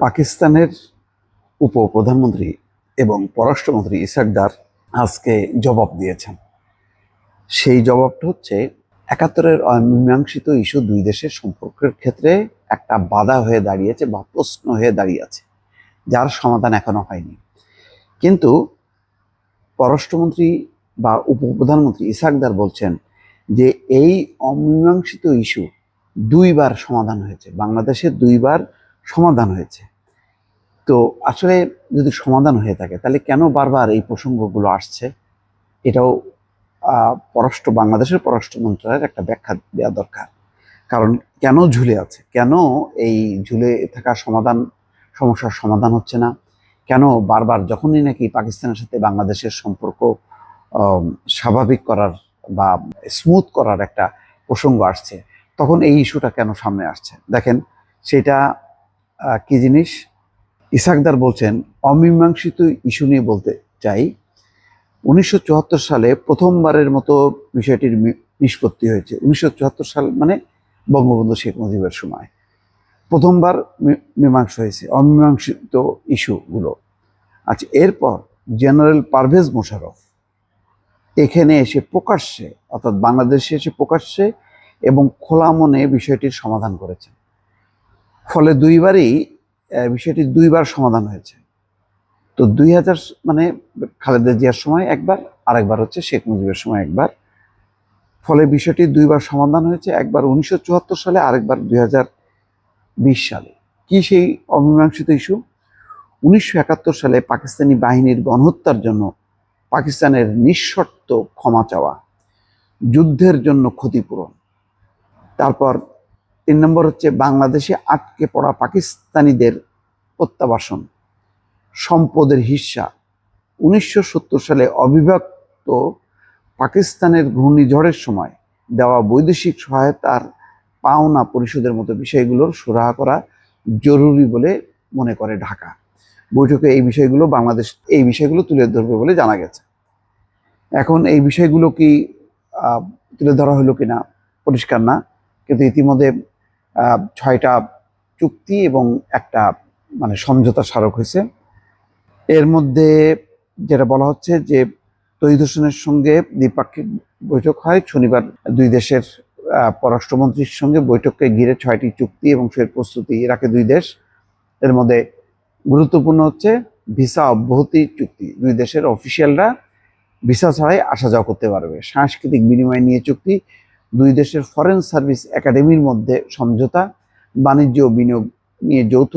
পাকিস্তানের উপপ্রধানমন্ত্রী এবং পররাষ্ট্রমন্ত্রী ইসাকদার আজকে জবাব দিয়েছেন। সেই জবাবটা হচ্ছে, একাত্তরের অমীমাংসিত ইস্যু দুই দেশের সম্পর্কের ক্ষেত্রে একটা বাধা হয়ে দাঁড়িয়েছে বা প্রশ্ন হয়ে দাঁড়িয়েছে, যার সমাধান এখনও হয়নি। কিন্তু পররাষ্ট্রমন্ত্রী বা উপপ্রধানমন্ত্রী ইসাকদার বলছেন যে এই অমীমাংসিত ইস্যু দুইবার সমাধান হয়েছে। বাংলাদেশে দুইবার সমাধান হয়েছে। তো আসলে যদি সমাধান হয়ে থাকে, তাহলে কেন বারবার এই প্রসঙ্গগুলো আসছে? এটাও পররাষ্ট্র, বাংলাদেশের পররাষ্ট্র মন্ত্রণালয়ের একটা ব্যাখ্যা দেওয়া দরকার। কারণ কেন ঝুলে আছে? কেন এই ঝুলে থাকা সমাধান, সমস্যার সমাধান হচ্ছে না? কেন বারবার যখনই নাকি পাকিস্তানের সাথে বাংলাদেশের সম্পর্ক স্বাভাবিক করার বা স্মুথ করার একটা প্রসঙ্গ আসছে, তখন এই ইস্যুটা কেন সামনে আসছে? দেখেন, সেটা কি জিনিস? ইসাকদার বলছেন, অমীমাংসিত ইস্যু নিয়ে বলতে চাই। উনিশশো চুয়াত্তর সালে প্রথমবারের মতো বিষয়টির নিষ্পত্তি হয়েছে। উনিশশো চুয়াত্তর সাল মানে বঙ্গবন্ধু শেখ মুজিবের সময়। প্রথমবার মীমাংস হয়েছে, অমীমাংসিত ইস্যুগুলো। আচ্ছা এরপর জেনারেল পারভেজ মোশারফ এখানে এসে প্রকাশ্যে, অর্থাৎ বাংলাদেশে এসে প্রকাশ্যে এবং খোলা মনে বিষয়টির সমাধান করেছেন। ফলে দুইবারই বিষয়টি দুইবার সমাধান হয়েছে। তো দুই হাজার মানে খালেদা জিয়ার সময় একবার, আরেকবার হচ্ছে শেখ মুজিবের সময় একবার। ফলে বিষয়টি দুইবার সমাধান হয়েছে, একবার উনিশশো চুয়াত্তর সালে, আরেকবার দুই বিশ সালে। কি সেই অমীমাংসিত ইস্যু? উনিশশো একাত্তর সালে পাকিস্তানি বাহিনীর গণহত্যার জন্য পাকিস্তানের নিঃশর্ত ক্ষমা চাওয়া, যুদ্ধের জন্য ক্ষতিপূরণ, তারপর তিন নম্বর হচ্ছে বাংলাদেশে আটকে পড়া পাকিস্তানিদের প্রত্যাবাসন, সম্পদের হিস্সা উনিশশো সালে অবিভক্ত পাকিস্তানের ঘূর্ণিঝড়ের সময় দেওয়া বৈদেশিক সহায়তার পাওনা পরিশোধের মতো বিষয়গুলোর সুরাহা করা জরুরি বলে মনে করে ঢাকা। বৈঠকে এই বিষয়গুলো বাংলাদেশ, এই বিষয়গুলো তুলে ধরবে বলে জানা গেছে। এখন এই বিষয়গুলো কি তুলে ধরা হলো কিনা, পরিষ্কার না। কিন্তু ইতিমধ্যে ছয়টা চুক্তি এবং একটা মানে সমঝোতা স্মারক হয়েছে। এর মধ্যে যেটা বলা হচ্ছে যে হোসেনের সঙ্গে দ্বিপাক্ষিক বৈঠক হয়। শনিবার দুই দেশের পররাষ্ট্রমন্ত্রীর সঙ্গে বৈঠককে ঘিরে ছয়টি চুক্তি এবং ফের প্রস্তুতি রাখে দুই দেশ। এর মধ্যে গুরুত্বপূর্ণ হচ্ছে ভিসা অব্যাহতি চুক্তি। দুই দেশের অফিসিয়ালরা ভিসা ছাড়াই আসা যাওয়া করতে পারবে। সাংস্কৃতিক বিনিময় নিয়ে চুক্তি দুই দেশের ফরেন সার্ভিস একাডেমির মধ্যে সমঝোতা, বাণিজ্য বিনিয়োগ নিয়ে যৌথ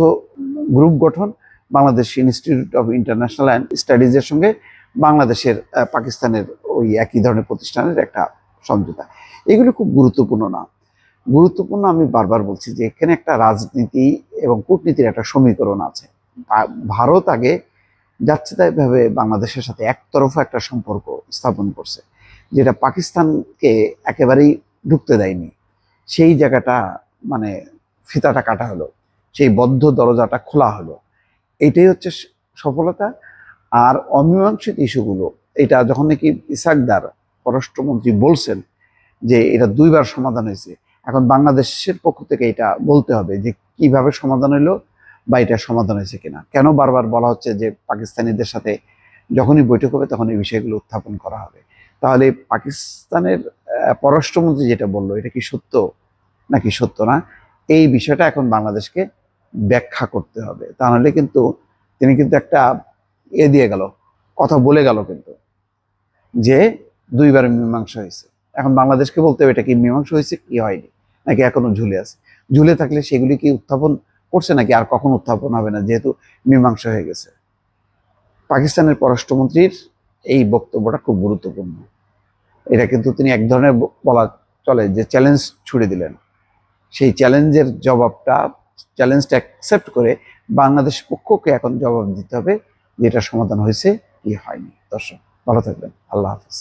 গ্রুপ গঠন, Bangladesh institute of international and স্টাডিজের সঙ্গে বাংলাদেশের পাকিস্তানের ওই একই ধরনের প্রতিষ্ঠানের একটা সমঝোতা। এগুলো খুব গুরুত্বপূর্ণ না। গুরুত্বপূর্ণ আমি বারবার বলছি যে এখানে একটা রাজনীতি এবং কূটনীতির একটা সমীকরণ আছে। ভারত আগে যাচ্ছে তাইভাবে বাংলাদেশের সাথে একতরফা একটা সম্পর্ক স্থাপন করছে। যেটা পাকিস্তানকে একেবারেই ঢুকতে দেয়নি, সেই জায়গাটা মানে ফিতাটা কাটা হলো, সেই বদ্ধ দরজাটা খোলা হলো। এটাই হচ্ছে সফলতা। আর অমীমাংসিত ইস্যুগুলো, এটা যখন নাকি ইসাকদার পররাষ্ট্রমন্ত্রী বলছেন যে এটা দুইবার সমাধান হয়েছে, এখন বাংলাদেশের পক্ষ থেকে এটা বলতে হবে যে কীভাবে সমাধান হলো বা এটা সমাধান হয়েছে কিনা। কেন বারবার বলা হচ্ছে যে পাকিস্তানিদের সাথে যখনই বৈঠক হবে তখন এই বিষয়গুলো উত্থাপন করা হবে? তাহলে পাকিস্তানের পররাষ্ট্রমন্ত্রী যেটা বলল, এটা কি সত্য? নাকি সত্য না? এই বিষয়টা এখন বাংলাদেশকে ব্যাখ্যা করতে হবে। তাহলে কিন্তু তিনি কিন্তু একটা এ দিয়ে গেল, কথা বলে গেল কিন্তু, যে দুইবার মীমাংসা হয়েছে। এখন বাংলাদেশকে বলতে হবে, এটা কি মীমাংসা হয়েছে কি হয়নি? নাকি এখনও ঝুলে আছে? ঝুলে থাকলে সেগুলি কি উত্থাপন করছে নাকি আর কখন উত্থাপন হবে না, যেহেতু মীমাংসা হয়ে গেছে। পাকিস্তানের পররাষ্ট্রমন্ত্রীর এই বক্তব্যটা খুব গুরুত্বপূর্ণ। এটা কিন্তু তিনি এক ধরনের বলা চলে যে চ্যালেঞ্জ ছুড়ে দিলেন। সেই চ্যালেঞ্জের জবাবটা চ্যালেঞ্জটা অ্যাকসেপ্ট করে বাংলাদেশ পক্ষকে এখন জবাব দিতে হবে যে এটা সমাধান হয়েছে, কি হয়নি। দর্শক, ভালো থাকবেন। আল্লাহ হাফিজ।